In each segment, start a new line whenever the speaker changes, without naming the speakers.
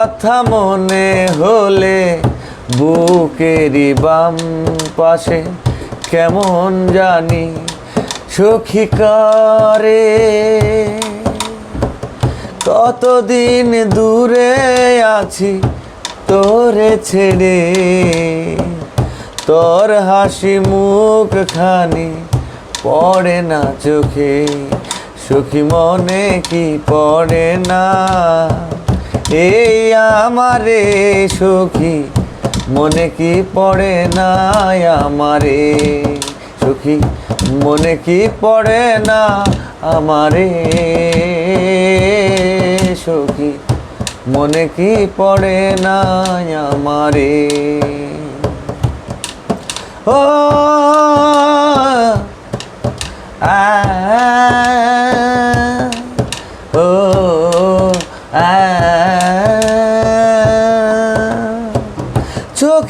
কথা মনে হলে বুকেরই বাম পাশে কেমন জানি সখী করে। কতদিন দূরে আছি তোরে ছেড়ে, তোর হাসি মুখ খানি পড়ে না চোখে, সুখী মনে কি পড়ে না? এই আমারে সুখী, মনে কি পড়ে না আমারে? সুখী, মনে কি পড়ে না আমারে? সুখী, মনে কি পড়ে না আমারে? ও, আ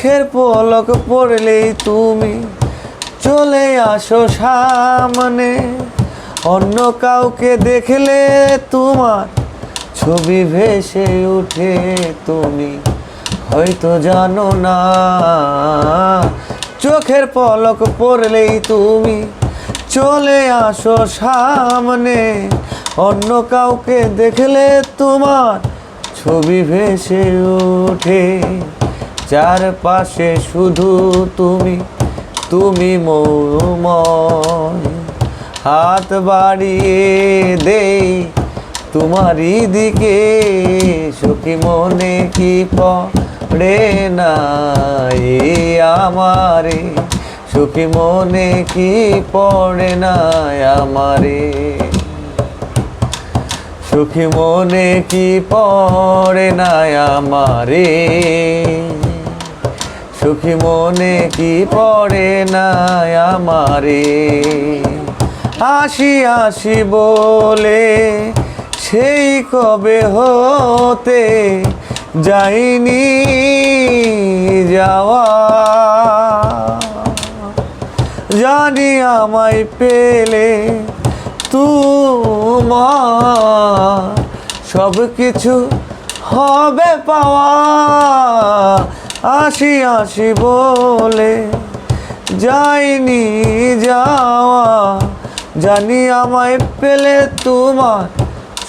চোখের পলক পড়লেই তুমি চলে আসো সামনে। অন্য কাউকে দেখলে তোমার ছবি ভেসে উঠে তুমি, হয়তো জানো না। চোখের পলক পড়লেই তুমি চলে আসো সামনে। অন্য কাউকে দেখলে তোমার ছবি ভেসে ওঠে। চারপাশে শুধু তুমি তুমি মৌময় হাত বাড়িয়ে দেই তোমারই দিকে, সুখী মনে কি পড়ে না আমারে? সুখী মনে কি পড়ে না আমারে? সুখী মনে কি পড়ে না আমারে? সুখী মনে কি পড়ে না আমারে? আসি আসি বলে, সেই কবে হতে যাইনি যাওয়া? জানি আমায় পেলে তোমার সব কিছু হবে পাওয়া। আসি আসি বলে যাইনি যাওয়া। জানি আমায় পেলে তোমার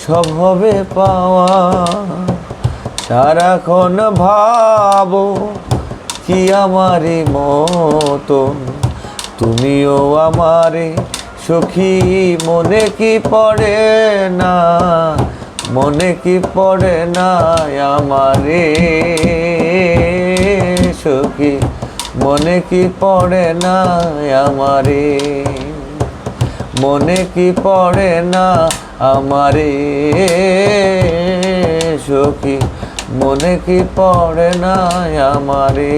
সব হবে পাওয়া। সারাক্ষণ ভাবো কি আমারই মতন তুমিও আমারে সখী মনে কি পড়ে না? মনে কি পড়ে না আমারে? সখী, মনে কি পড়ে না আমারে? মনে কি পড়ে না আমারে? সখী, মনে কি পড়ে না আমারে?